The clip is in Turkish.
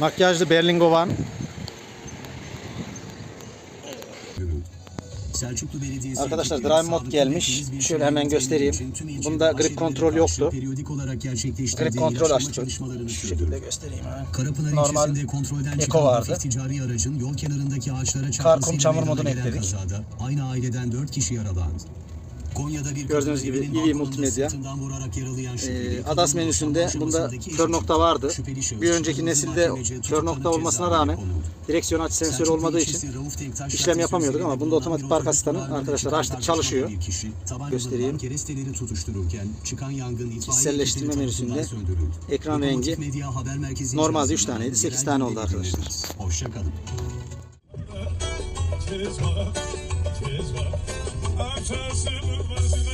Makyajlı Berlingo Van. Selçuklu Belediyesi Arkadaşlar, Drive Mod gelmiş. Şöyle hemen göstereyim. Bunda grip kontrol yoktu. Periyodik olarak gerçekleştirdiği Grip kontrol açtı. Şu şekilde göstereyim. Karapınar Normal Eko vardı. ticari aracın yol kenarındaki ağaçlara Kar, kum, çamur modunu ekledik. Kazada aynı aileden 4 kişi yaralandı. Konya'da bir Gördüğünüz gibi balkonunda multimedya. Ee, ADAS menüsünde bunda kör nokta vardı. Bir önceki nesilde kör nokta olmasına rağmen direksiyon açı sensörü olmadığı için işlem yapamıyorduk ama bunda otomatik park asistanı arkadaşlar açtık çalışıyor. Göstereyim. olan keresteleri tutuştururken çıkan yangın itfaiye Kişiselleştirme menüsünde ekran rengi normalde üç içerisinde taneydi, sekiz yerel tane oldu arkadaşlar. dinlediniz. Hoşça kalın. I'm just a Aşağı sığmaz